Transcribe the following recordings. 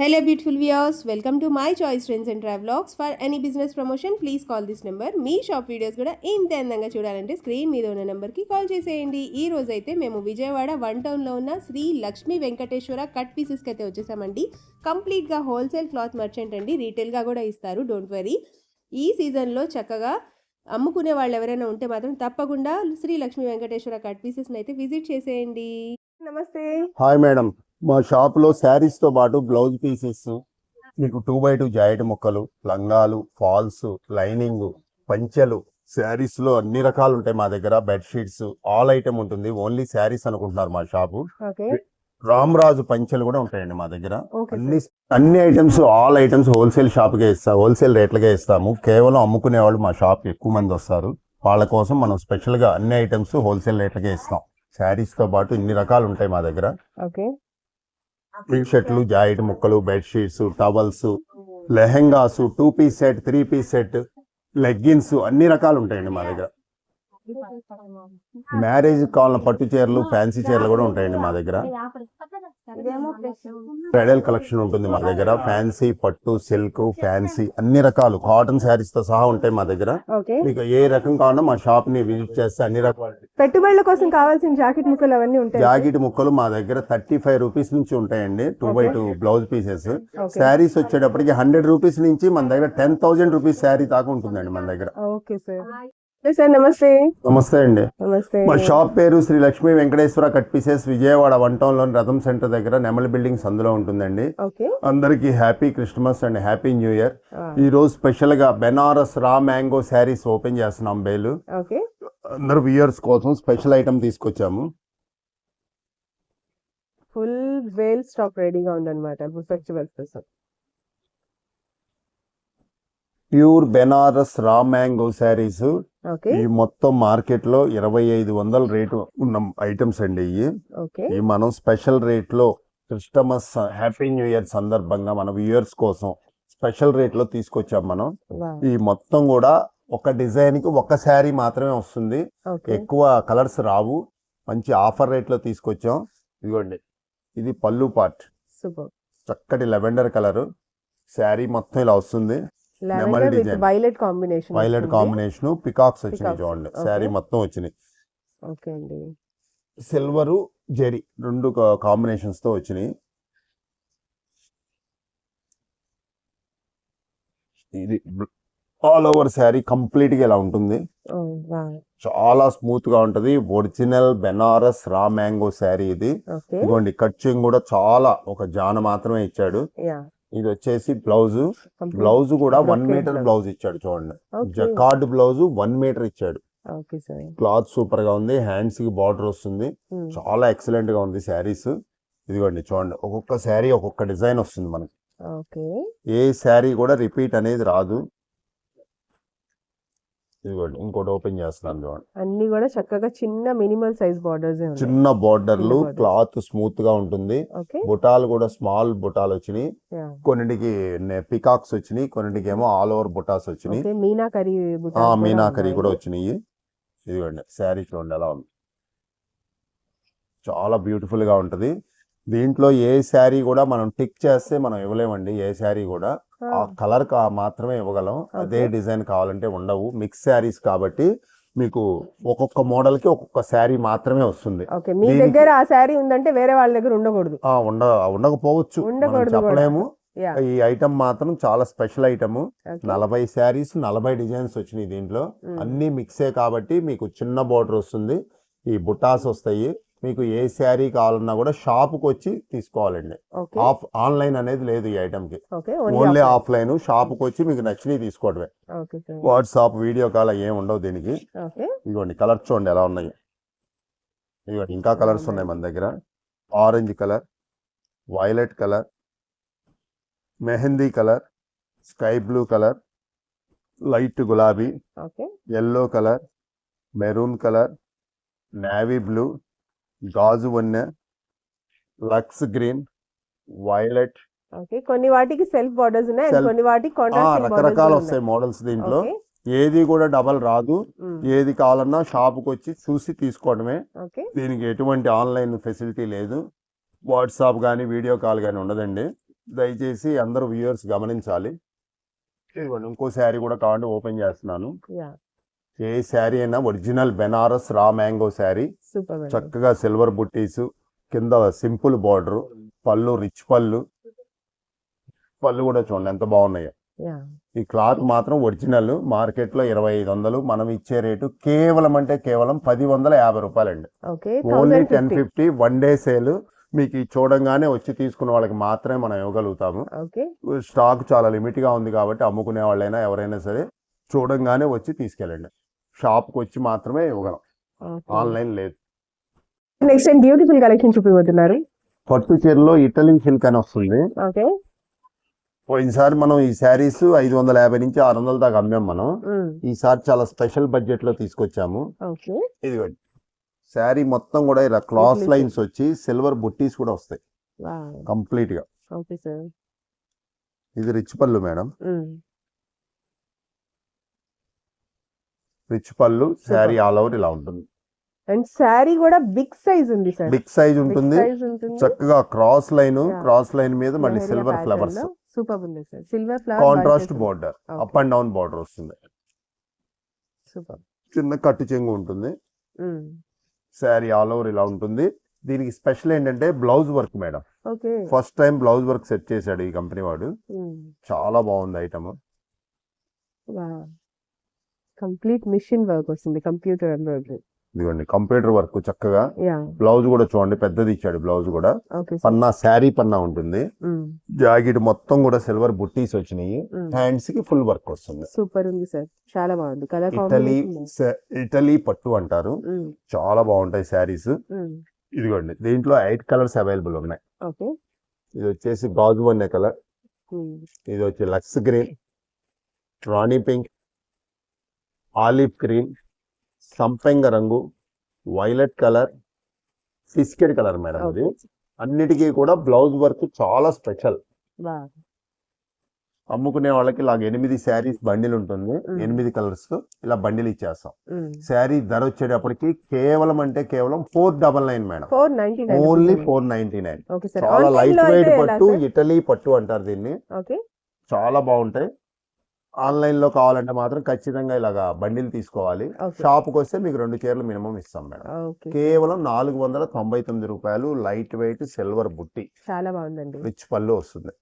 Hello, beautiful viewers. Welcome to my choice trends and travelogs. For any business promotion, please call this number. మీ shop videos కూడా ఇంత అందంగా చూడాలంటే screen మీద ఉన్న నెంబర్కి కాల్ చేసేయండి. ఈ రోజు అయితే మేము విజయవాడ వన్ టౌన్లో ఉన్న శ్రీ లక్ష్మీ వెంకటేశ్వర కట్ పీసెస్కి అయితే వచ్చేసామండి. కంప్లీట్గా హోల్సేల్ క్లాత్ మర్చెంట్ అండి. రీటైల్గా కూడా ఇస్తారు. డోంట్ వరీ ఈ సీజన్లో చక్కగా అమ్ముకునే వాళ్ళు ఎవరైనా ఉంటే మాత్రం తప్పకుండా శ్రీ లక్ష్మీ వెంకటేశ్వర కట్ పీసెస్ని అయితే విజిట్ చేసేయండి. నమస్తే. హాయ్ మేడం మా షాప్లో శారీస్తో పాటు బ్లౌజ్ పీసెస్ మీకు టూ బై టూ జాయిట్ ముక్కలు లంగాలు ఫాల్స్ లైనింగ్ పంచెలు శారీస్లో అన్ని రకాలు ఉంటాయి మా దగ్గర. బెడ్షీట్స్ ఆల్ ఐటమ్ ఉంటుంది. ఓన్లీ శారీస్ అనుకుంటున్నారు మా షాపు రామరాజు పంచెలు కూడా ఉంటాయండి మా దగ్గర. అన్ని అన్ని items all items wholesale shop కే ఇస్తాం హోల్సేల్ రేట్లకే ఇస్తాము. కేవలం అమ్ముకునే వాళ్ళు మా షాప్ ఎక్కువ మంది వస్తారు. వాళ్ళ కోసం మనం స్పెషల్గా అన్ని ఐటమ్స్ హోల్సేల్ రేట్లకే ఇస్తాం. శారీస్తో పాటు ఇన్ని రకాలు ఉంటాయి మా దగ్గర. టీ షర్ట్లు జాయిట్ ముక్కలు bedsheets towels lehengas two piece set three piece set leggings అన్ని రకాలు ఉంటాయండి మా దగ్గర. మ్యారేజ్ కావాలన్న పట్టు చీరలు ఫ్యాన్సీ చీరలు కూడా ఉంటాయండి మా దగ్గర. బ్రైడల్ కలెక్షన్ ఉంటుంది మా దగ్గర. ఫ్యాన్సీ పట్టు సిల్క్ ఫ్యాన్సీ అన్ని రకాలు. కాటన్ శారీస్తో సహా ఉంటాయి మా దగ్గర. మీకు ఏ రకం కావాలన్నా మా షాప్ని విజిట్ చేస్తే అన్ని రకాల. పెట్టుబడుల కోసం కావాల్సిన జాకెట్ ముక్కలు అవన్నీ ఉంటాయి. జాకెట్ ముక్కలు మా దగ్గర థర్టీ ఫైవ్ రూపీస్ నుంచి ఉంటాయండి. Two by two blouse pieces saris వచ్చేటప్పటికి హండ్రెడ్ రూపీస్ నుంచి మన దగ్గర టెన్ థౌసండ్ రూపీస్ శారీ దాకా ఉంటుందండి మన దగ్గర. ఓకే సార్ సార్ నమస్తే. నమస్తే అండి. నమస్తే. మా షాప్ పేరు Sri Lakshmi Venkateswara cut pieces Vijayawada one టౌన్లోని Ratham centre దగ్గర నెమలి బిల్డింగ్స్ అందులో ఉంటుందండి. అందరికీ happy Christmas and happy new year. ఈ రోజు స్పెషల్గా Banaras raw mango saris open చేస్తున్నాం బేలు. అందరు వియర్స్ కోసం స్పెషల్ ఐటమ్ తీసుకొచ్చాము. ఫుల్ వేల్ స్టాక్ రెడీగా ఉందన్నమాట ఫెస్టివల్స్ కోసం. Pure Banaras raw mango saris. ఈ మొత్తం మార్కెట్లో ఇరవై ఐదు వందల రేటు ఉన్న ఐటమ్స్ అండి ఇవి మనం స్పెషల్ రేట్లో క్రిస్టమస్ హ్యాపీ న్యూ ఇయర్ సందర్భంగా మన వ్యూయర్స్ కోసం స్పెషల్ రేట్లో తీసుకొచ్చాం మనం. ఈ మొత్తం కూడా ఒక డిజైన్కి ఒక శారీ మాత్రమే వస్తుంది. ఎక్కువ కలర్స్ రావు. మంచి ఆఫర్ రేట్లో తీసుకొచ్చాం. ఇదిగోండి. ఇది పళ్ళు పార్ట్. చక్కటి లెవెండర్ కలర్. శారీ మొత్తం ఇలా వస్తుంది. Violet combination violet combination peacocks వచ్చినాయి చూడండి. శారీ మొత్తం వచ్చినాయి. ఓకే అండి. సిల్వరు జెరీ రెండు కాంబినేషన్స్తో వచ్చినాయి. ఇది ఆల్ ఓవర్ శారీ కంప్లీట్గా ఇలా ఉంటుంది. Oh. చాలా స్మూత్గా ఉంటది. Original Banaras raw mango sari ఇది. ఇదిగోండి కట్చింగ్ కూడా చాలా ఒక జాన మాత్రమే ఇచ్చాడు. ఇది వచ్చేసి బ్లౌజ్ బ్లౌజ్ కూడా వన్ మీటర్ బ్లౌజ్. ఇచ్చాడు చూడండి. జకార్డ్ బ్లౌజ్ వన్ మీటర్ ఇచ్చాడు. క్లాత్ సూపర్గా ఉంది. హ్యాండ్స్కి బార్డర్ వస్తుంది. చాలా ఎక్సలెంట్గా ఉంది శారీస్. ఇదిగోండి చూడండి. ఒక్కొక్క శారీ ఒక్కొక్క డిజైన్ వస్తుంది మనకి. ఏ శారీ కూడా రిపీట్ అనేది రాదు. ఇదిగోండి ఇంకోటి ఓపెన్ చేస్తున్నాను చూడండి. అన్ని కూడా చక్కగా చిన్న మినిమల్ సైజ్ బార్డర్స్ చిన్న బార్డర్లు. క్లాత్ స్మూత్గా ఉంటుంది. బుటాలు కూడా స్మాల్ బుటాలు వచ్చినాయి. కొన్నిటికి పికాక్స్ వచ్చినాయి కొన్నిటికి ఏమో ఆల్ ఓవర్ బుటాస్ వచ్చినాయి. మీనాకరీ మీనాకరి కూడా వచ్చినాయి. ఇదిగోండి శారీ చూడండి ఎలా ఉంది. చాలా బ్యూటిఫుల్గా ఉంటది. దీంట్లో ఏ శారీ కూడా మనం టిక్ చేస్తే మనం ఇవ్వలేమండి. ఏ శారీ కూడా ఆ కలర్ కా మాత్రమే ఇవ్వగలం. అదే. డిజైన్ కావాలంటే ఉండవు. మిక్స్ శారీస్ కాబట్టి మీకు ఒక్కొక్క మోడల్కి ఒక్కొక్క శారీ మాత్రమే వస్తుంది. మీ దగ్గర ఆ శారీ ఉందంటే వేరే వాళ్ళ దగ్గర ఉండకూడదు. ఉండ ఉండకపోవచ్చు. చెప్పలేము. ఈ ఐటమ్ మాత్రం చాలా స్పెషల్ ఐటమ్. నలభై శారీస్ నలభై డిజైన్స్ వచ్చినాయి దీంట్లో. అన్ని మిక్సే కాబట్టి మీకు చిన్న బోర్డర్ వస్తుంది. ఈ బుటాస్ వస్తాయి. మీకు ఏ శారీ కావాలన్నా కూడా షాప్కి వచ్చి తీసుకోవాలండి. ఆఫ్ ఆన్లైన్ అనేది లేదు ఈ ఐటమ్కి ఓకే ఓన్లీ ఆఫ్లైన్. షాప్కి వచ్చి మీకు నచ్చినవి తీసుకోవడమే. వాట్సాప్ వీడియో కాల్ ఏం ఉండవు దీనికి. ఇదిగోండి కలర్స్ చూడండి ఎలా ఉన్నాయి. ఇదిగోండి ఇంకా కలర్స్ ఉన్నాయి మన దగ్గర. Orange colour violet colour mehndi colour sky blue colour light గులాబీ yellow colour maroon colour navy blue గాజు వన్నె లక్స్ గ్రీన్ వైలెట్. ఓకే కొన్ని వాటికి సెల్ఫ్ బార్డర్స్ ఉన్నాయి కొన్ని వాటికి కాంట్రాస్ట్ రకరకాలు వస్తాయి మోడల్స్ దీంట్లో. ఏది కూడా డబల్ రాదు. ఏది కావాలన్నా షాప్కి వచ్చి చూసి తీసుకోవడమే. దీనికి ఎటువంటి ఆన్లైన్ ఫెసిలిటీ లేదు. వాట్సాప్ కానీ వీడియో కాల్ కానీ ఉండదండి. దయచేసి అందరూ వ్యూయర్స్ గమనించాలి. ఇంకో శారీ కూడా కావాలంటే ఓపెన్ చేస్తున్నాను. ఏ శారీ అయినా original Banaras raw mango sari. Super madam చక్కగా సిల్వర్ బుట్టీస్ కింద సింపుల్ బార్డర్ పళ్ళు రిచ్ పళ్ళు. పళ్ళు కూడా చూడండి ఎంత బాగున్నాయో. యా. ఈ క్లాత్ మాత్రం ఒరిజినల్ మార్కెట్లో ఇరవై ఐదు వందలు మనం ఇచ్చే రేటు కేవలం అంటే కేవలం పది వందల యాభై రూపాయలండి. Okay only ten fifty one day sale. మీకు ఈ చూడంగానే వచ్చి తీసుకున్న వాళ్ళకి మాత్రమే మనం ఇవ్వగలుగుతాము. ఓకే. స్టాక్ చాలా లిమిట్గా ఉంది కాబట్టి అమ్ముకునే వాళ్ళైనా ఎవరైనా సరే చూడంగానే వచ్చి తీసుకెళ్ళండి. షాప్కి వచ్చి మాత్రమే ఇవ్వగలం. ఆన్లైన్ లేదు. నెక్స్ట్ టైం బ్యూటిఫుల్ కలెక్షన్ చూపిపోతున్నారు పట్టు చీరలో ఇటలీ సిల్క్ అని వస్తుంది. పోయినసారి మనం ఈ శారీస్ ఐదు వందల యాభై నుంచి ఆరు వందల దాకా అమ్మాం మనం. ఈసారి చాలా స్పెషల్ బడ్జెట్లో తీసుకొచ్చాము ఇదిగోండి. శారీ మొత్తం కూడా ఇలా క్లాస్ లైన్స్ వచ్చి సిల్వర్ బుట్టీస్ కూడా వస్తాయి. కంప్లీట్గా ఇది రిచ్ పళ్ళు మేడం. రిచ్ పళ్ళు శారీ ఆల్ ఓవర్ ఇలా ఉంటుంది. అండ్ శారీ కూడా బిగ్ సైజ్ ఉంది సార్. బిగ్ సైజ్ ఉంటుంది. చక్కగా క్రాస్ లైన్. క్రాస్ లైన్ మీద మళ్ళీ సిల్వర్ ఫ్లవర్స్. సూపర్ ఉంది sir. Silver flower contrast border up and down border వస్తుంది. సూపర్. చిన్న కట్టు చెంగు ఉంటుంది. శారీ ఆల్ ఓవర్ ఇలా ఉంటుంది. దీనికి స్పెషల్ ఏంటంటే blouse work madam. First time blouse work set చేశాడు ఈ కంపెనీ వాడు. చాలా బాగుంది ఐటమ్. కంప్లీట్ మిషన్ వర్క్ వస్తుంది కంప్యూటర్ ఎంబ్రాయిడరీ. ఇదిగోండి కంప్యూటర్ వర్క్ చక్కగా. బ్లౌజ్ కూడా చూడండి పెద్దది ఇచ్చాడు బ్లౌజ్ కూడా. పన్నా శారీ పన్నా ఉంటుంది. జాకెట్ మొత్తం కూడా సిల్వర్ బుట్టీస్ వచ్చినాయి. హ్యాండ్స్కి ఫుల్ వర్క్ వస్తుంది. సూపర్ ఉంది సార్. చాలా బాగుంది. కలర్ ఇటలీ ఇటలీ పట్టు అంటారు. చాలా బాగుంటాయి శారీస్. ఇదిగోండి దీంట్లో ఎయిట్ కలర్స్ అవైలబుల్ ఉన్నాయి. ఇది వచ్చేసి గాజు వన్నే కలర్. ఇది వచ్చి లక్స్ గ్రీన్ రాణి పింక్ ఆలివ్ గ్రీన్ సంపెంగ రంగు violet colour biscuit colour madam ఇది. అన్నిటికీ కూడా బ్లౌజ్ వర్క్ చాలా స్పెషల్. అమ్ముకునే వాళ్ళకి ఇలా ఎనిమిది శారీస్ బండిల్ ఉంటుంది. ఎనిమిది కలర్స్ ఇలా బండిల్ ఇచ్చేస్తాం. శారీ ధర వచ్చేటప్పటికి కేవలం అంటే కేవలం four double nine madam. Only four ninety nine. చాలా లైట్ వెయిట్ పట్టు ఇటలీ పట్టు అంటారు దీన్ని. చాలా బాగుంటాయి. ఆన్లైన్లో కావాలంటే మాత్రం ఖచ్చితంగా ఇలాగా బండిల్ తీసుకోవాలి. ఓకే. షాప్కి వస్తే మీకు రెండు చీరలు మినిమం ఇస్తాం మేడం. కేవలం నాలుగు వందల తొంభై తొమ్మిది రూపాయలు లైట్ వెయిట్ సిల్వర్ బుట్టి. చాలా బాగుందండి. రిచ్ పళ్ళు వస్తుంది.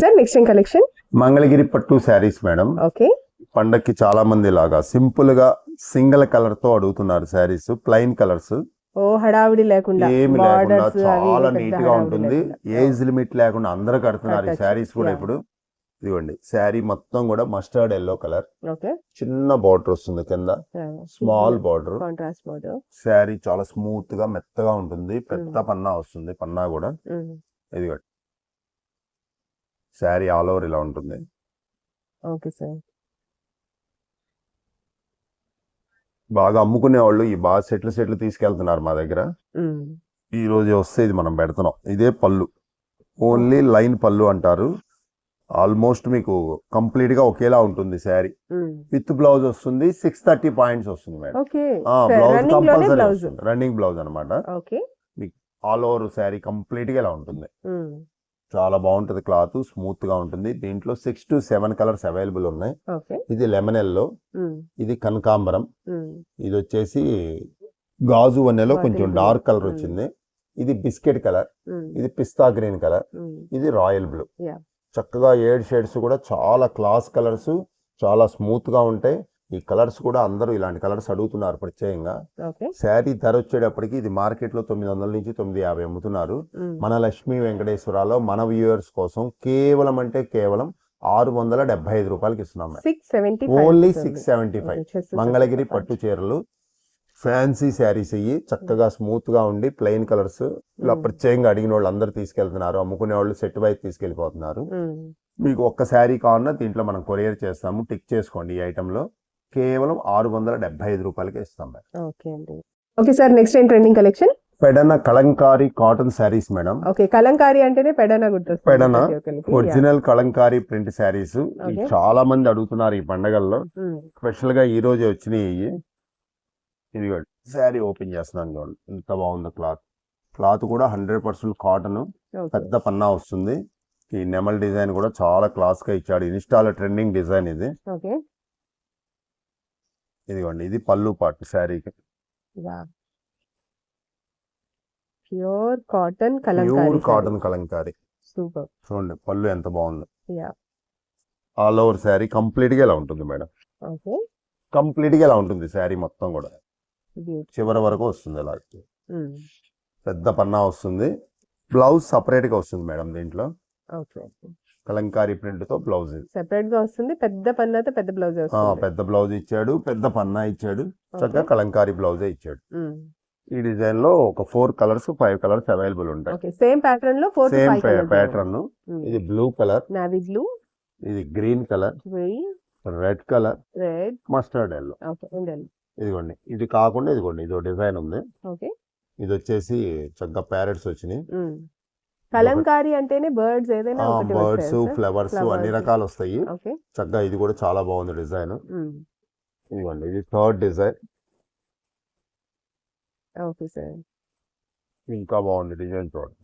Sir next collection? మంగళగిరి పట్టు శారీస్ మేడం. ఓకే. పండక్కి చాలా మంది ఇలాగా సింపుల్గా సింగిల్ కలర్తో అడుగుతున్నారు శారీస్ ప్లెయిన్ కలర్స్. ఓ హడావిడి లేకుండా ఏమి లేకుండా చాలా నీట్గా ఉంటుంది. ఏజ్ లిమిట్ లేకుండా అందరూ కడుతున్నారు ఈ. శారీస్ కూడా. ఇప్పుడు. ఇదిగోండి శారీ మొత్తం కూడా మస్టర్డ్ ఎల్లో కలర్. ఓకే. చిన్న బార్డర్ వస్తుంది కింద. Small border. Contrast border. Sari చాలా స్మూత్గా మెత్తగా ఉంటుంది. పెద్ద పన్నా వస్తుంది పన్నా కూడా. ఇదిగోండి శారీ ఆల్ ఓవర్ ఇలా ఉంటుంది. Okay sir. బాగా అమ్ముకునే వాళ్ళు ఈ బాగా సెట్లు సెట్లు తీసుకెళ్తున్నారు మా దగ్గర. ఈ రోజు వస్తే ఇది మనం పెడుతున్నాం. ఇదే పళ్ళు. ఓన్లీ లైన్ పళ్ళు అంటారు. ఆల్మోస్ట్ మీకు కంప్లీట్గా ఒకేలా ఉంటుంది శారీ. విత్ బ్లౌజ్ వస్తుంది సిక్స్ థర్టీ పాయింట్స్ వస్తుంది madam. Blouse compulsory running blouse అనమాట ఆల్ ఓవర్ శారీ కంప్లీట్గా ఇలా ఉంటుంది. చాలా బాగుంటుంది క్లాత్ స్మూత్గా ఉంటుంది. దీంట్లో six to seven colours available ఉన్నాయి. ఇది లెమన్ ఎల్లో ఇది కనకాంబరం. ఇది వచ్చేసి గాజు వన్నెలో కొంచెం. Dark colour. వచ్చింది. ఇది బిస్కెట్ కలర్. ఇది పిస్తా గ్రీన్ కలర్. ఇది రాయల్ బ్లూ. చక్కగా ఏడు షేడ్స్ కూడా చాలా క్లాస్ కలర్స్ చాలా స్మూత్గా ఉంటాయి. ఈ కలర్స్ కూడా అందరూ ఇలాంటి కలర్స్ అడుగుతున్నారు ప్రత్యేకంగా. శారీ ధర వచ్చేటప్పటికి ఇది మార్కెట్లో తొమ్మిది వందల నుంచి తొమ్మిది యాభై అమ్ముతున్నారు. మన లక్ష్మీ వెంకటేశ్వరరాలో మన వ్యూవర్స్ కోసం కేవలం అంటే కేవలం ఆరు వందల డెబ్బై ఐదు రూపాయలకి ఇస్తున్నాం only six seventy five Mangalagiri పట్టు చీరలు ఫ్యాన్సీ శారీస్ ఇవి చక్కగా స్మూత్గా ఉండి ప్లెయిన్ కలర్స్ ఇలా ప్రత్యేకంగా అడిగిన వాళ్ళు అందరు తీసుకెళ్తున్నారు అమ్ముకునే వాళ్ళు సెట్ వైపు తీసుకెళ్ళిపోతున్నారు మీకు ఒక్క శారీ కావాలన్నా దీంట్లో మనం కొరియర్ చేస్తాము టిక్ చేసుకోండి ఈ ఐటమ్లో కేవలం ఆరు వందల డెబ్బై ఐదు రూపాయలకి ఇస్తాం ఓకే అండి. ఓకే సార్ నెక్స్ట్ ఏం trending collection? Pedana Kalamkari cotton saris madam. Okay Kalamkari అంటేనే Pedana Pedana. Original Kalamkari print saris. చాలా మంది అడుగుతున్నారు ఈ పండగల్లో. స్పెషల్గా ఈ రోజే వచ్చినాయి ఇవి ఇది శారీ ఓపెన్ చేస్తున్నాను చూడండి ఎంత బాగుంది క్లాత్. క్లాత్ కూడా హండ్రెడ్ పర్సెంట్ కాటన్. పెద్ద పన్నా వస్తుంది. ఈ నెమల్ డిజైన్ కూడా చాలా క్లాస్గా ఇచ్చాడు. ఇన్స్టాలో ట్రెండింగ్ డిజైన్ ఇది. ఓకే ఇదిగోండి. ఇది పళ్ళు పాటు శారీకి. Pure cotton pure Kalamkari cotton Kalamkari. Super చూడండి పళ్ళు ఎంత బాగుంది. ఆల్ ఓవర్ శారీ కంప్లీట్గా ఇలా ఉంటుంది మేడం. కంప్లీట్గా ఇలా ఉంటుంది శారీ మొత్తం కూడా. చివరి వరకు వస్తుంది ఇలా పెద్ద పన్నా వస్తుంది. బ్లౌజ్ సపరేట్గా వస్తుంది మేడం దీంట్లో. కలంకారీ ప్రింట్తో బ్లౌజ్ సెపరేట్గా వస్తుంది. పెద్ద పన్నుతో పెద్ద బ్లౌజ్ పెద్ద బ్లౌజ్ ఇచ్చాడు. పెద్ద పన్నా ఇచ్చాడు. చక్కగా కలంకారీ బ్లౌజే ఇచ్చాడు. ఈ డిజైన్లో ఒక four colours five colours available ఉంటాయి. సేమ్ ప్యాటర్న్లో ఫోర్ సేమ్ ప్యాటర్న్. ఇది బ్లూ కలర్. Navy blue. ఇది green colour. Red colour. Red. Mustard yellow. ఇదిగోండి. ఇది కాకుండా ఇదిగోండి. ఇదో డిజైన్ ఉంది. ఓకే. ఇది వచ్చేసి చక్కగా ప్యారెట్స్ వచ్చినాయి. కలంకారీ అంటేనే బర్డ్స్ ఏదైనా బర్డ్స్? ఫ్లవర్స్. అన్ని రకాలు వస్తాయి చక్కగా ఇది కూడా చాలా బాగుంది డిజైన్. ఇదిగోండి. ఇది థర్డ్ డిజైన్. Okay sir. ఇంకా బాగుంది డిజైన్ చూడండి.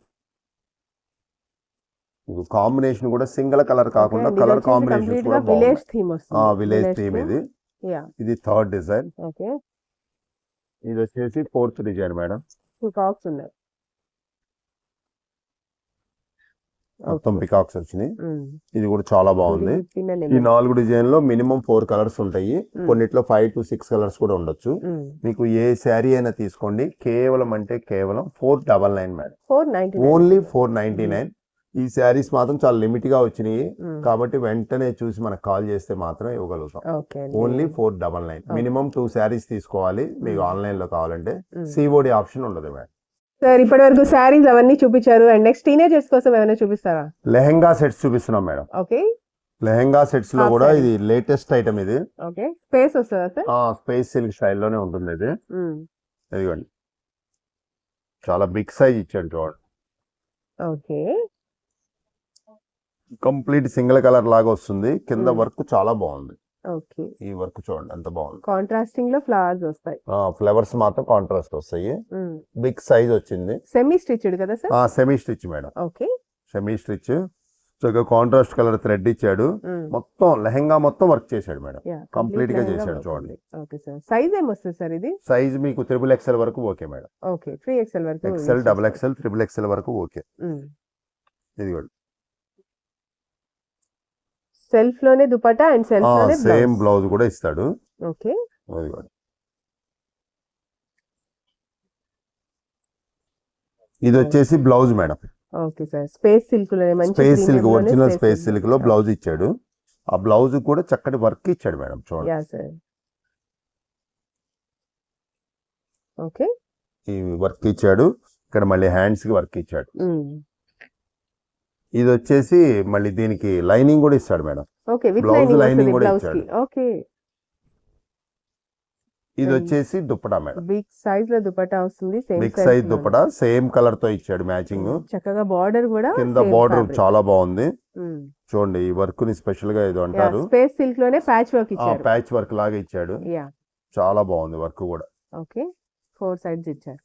కాంబినేషన్ కూడా సింగిల్ కలర్ కాకుండా కలర్ కాంబినేషన్ కూడా విలేజ్ థీమ్. ఇది. ఇది థర్డ్ డిజైన్. ఓకే. ఇది వచ్చేసి fourth design madam. Two cocks ఉన్నాయి. మొత్తం పికాక్స్ వచ్చినాయి. ఇది కూడా చాలా బాగుంది. ఈ. నాలుగు డిజైన్లో మినిమం ఫోర్ కలర్స్ ఉంటాయి. కొన్నిట్లో ఫైవ్ టు సిక్స్ కలర్స్ కూడా ఉండొచ్చు. మీకు ఏ శారీ అయినా తీసుకోండి. కేవలం అంటే కేవలం four double nine madam. 499. Only four ninety nine ఈ శారీస్ మాత్రం చాలా లిమిట్గా వచ్చినాయి. కాబట్టి వెంటనే చూసి మనకు కాల్ చేస్తే మాత్రం ఇవ్వగలుగుతాం. Only four double nine. Minimum two saris తీసుకోవాలి. మీకు. ఆన్లైన్లో కావాలంటే. సిఓడి ఆప్షన్ ఉండదు మేడం. సార్ ఇప్పటి వరకు శారీస్ అవన్నీ చూపించారు. అండ్ నెక్స్ట్ టీనేజర్స్ కోసం ఏమైనా చూపిస్తారా? లెహెంగా సెట్స్ చూపిస్తున్నాం మేడం. ఓకే. లెహెంగా సెట్స్లో కూడా. ఇది లేటెస్ట్ ఐటమ్ ఇది. ఓకే. స్పేస్ వస్తుందా సార్? స్పేస్ సిల్క్ స్టైల్లోనే ఉంటుంది ఇది. ఇదిగోండి. చాలా బిగ్ సైజ్ ఇచ్చాడు చూడండి. ఓకే. కంప్లీట్ సింగిల్ కలర్ లాగా వస్తుంది. కింద. వర్క్ చాలా బాగుంది. ఓకే. ఈ వర్క్ చూడండి ఎంత బాగుంది. కాంట్రాస్టింగ్లో ఫ్లవర్స్ వస్తాయి. ఫ్లవర్స్ మాత్రం కాంట్రాస్ట్ వస్తాయి. బిగ్ సైజ్ వచ్చింది. సెమీ స్టిచ్డ్ కదా sir semi stitch madam. Okay. Semi stitch చక్కగా కాంట్రాస్ట్ కలర్ థ్రెడ్ ఇచ్చాడు. మొత్తం లెహంగా మొత్తం వర్క్ చేశాడు మేడం. Complete గా చేశాడు చూడండి. సైజ్ ఏం వస్తుంది సార్ ఇది? సైజ్ మీకు త్రిబుల్ ఎక్స్ఎల్ వరకు okay madam. Okay three XL వరకు XL double XL triple XL వరకు ఓకే ఇది కూడా సెల్ఫ్లోనే దుపట్టా అండ్ సెల్ఫ్లోనే సేమ్ బ్లౌజ్. కూడా ఇస్తాడు. ఓకే. ఇది వచ్చేసి blouse madam. Okay sir. Space సిల్క్లోనే మంచి స్పేస్ సిల్క్ ఒరిజినల్ స్పేస్. సిల్క్లో బ్లౌజ్ ఇచ్చాడు. ఆ బ్లౌజ్ కూడా చక్కటి వర్క్ ఇచ్చాడు మేడం చూడండి. Yeah sir. ఓకే. ఈ వర్క్ ఇచ్చాడు. ఇక్కడ మళ్ళీ హ్యాండ్స్కి వర్క్ ఇచ్చాడు. ఇది వచ్చేసి మళ్ళీ దీనికి లైనింగ్ కూడా ఇస్తాడు మేడం. Blouse లైనింగ్ కూడా బ్లౌజ్ ఇచ్చాడు. ఓకే. ఇది. వచ్చేసి దుప్పటా మేడం. బిగ్ సైజ్లో దుపట్టా వస్తుంది బిగ్ సైజ్ దుప్పటా సేమ్ కలర్తో ఇచ్చాడు మ్యాచింగ్ చక్కగా బార్డర్ కూడా కింద బార్డర్ చాలా బాగుంది. Hmm. చూడండి ఈ వర్క్ని స్పెషల్గా ఏదో అంటారు. స్పేస్ సిల్క్లోనే ప్యాచ్ వర్క్ ఆ ఇచ్చారు. ప్యాచ్ వర్క్ లాగా ఇచ్చాడు. యా చాలా బాగుంది వర్క్ కూడా. ఓకే ఫోర్ సైడ్స్ ఇచ్చారు.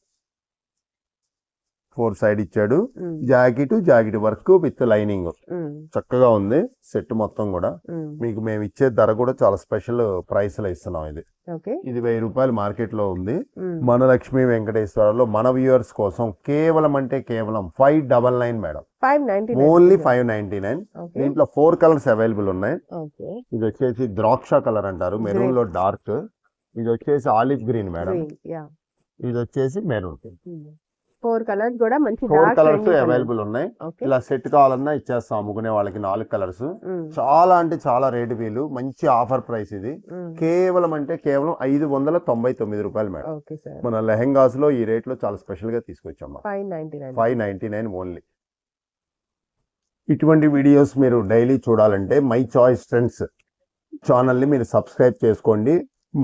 ఫోర్ సైడ్ ఇచ్చాడు. Jacket jacket work with lining. చక్కగా ఉంది. సెట్ మొత్తం కూడా. మీకు మేము ఇచ్చే ధర కూడా చాలా స్పెషల్ ప్రైస్లో ఇస్తున్నాం ఇది. ఇది వెయ్యి రూపాయలు మార్కెట్లో ఉంది. మన లక్ష్మీ వెంకటేశ్వరలో మన వ్యూవర్స్ కోసం కేవలం అంటే కేవలం five double nine madam. Only five ninety nine. దీంట్లో ఫోర్ కలర్స్ అవైలబుల్ ఉన్నాయి. ఇది వచ్చేసి ద్రాక్ష కలర్ అంటారు. మెరూన్లో డార్క్. ఇది వచ్చేసి ఆలివ్ గ్రీన్ మేడం. ఇది వచ్చేసి మెరూన్ ఫోర్ కలర్స్ కూడా మంచి ఫోర్ కలర్స్ అవైలబుల్ ఉన్నాయి. ఇలా సెట్ కావాలన్నా ఇచ్చేస్తాం అమ్ముకునే వాళ్ళకి నాలుగు కలర్స్ Mm. చాలా అంటే చాలా రేటు వీలు మంచి ఆఫర్ ప్రైస్ ఇది. Mm. కేవలం అంటే కేవలం ఐదు వందల తొంభై తొమ్మిది రూపాయలు మేడం. మన లెహెంగాస్లో ఈ రేట్లో చాలా స్పెషల్గా తీసుకొచ్చాం ఫైవ్ నైన్టీ నైన్ ఓన్లీ ఇటువంటి వీడియోస్ మీరు డైలీ చూడాలంటే మై చాయిస్ ట్రెండ్స్ ఛానల్ని మీరు సబ్స్క్రైబ్ చేసుకోండి.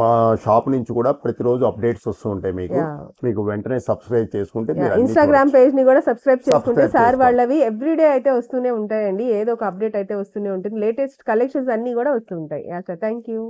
మా షాప్ నుంచి కూడా ప్రతిరోజు అప్డేట్స్ వస్తూ ఉంటాయి మీకు. మీకు వెంటనే సబ్స్క్రైబ్ చేసుకుంటే ఇన్స్టాగ్రామ్ పేజ్ని కూడా సబ్స్క్రైబ్ చేసుకుంటే సార్. వాళ్ళవి ఎవ్రీడే అయితే వస్తూనే ఉంటాయండి. ఏదో ఒక అప్డేట్ అయితే వస్తూనే ఉంటుంది. లేటెస్ట్ కలెక్షన్స్ అన్ని కూడా వస్తుంటాయి థ్యాంక్ యూ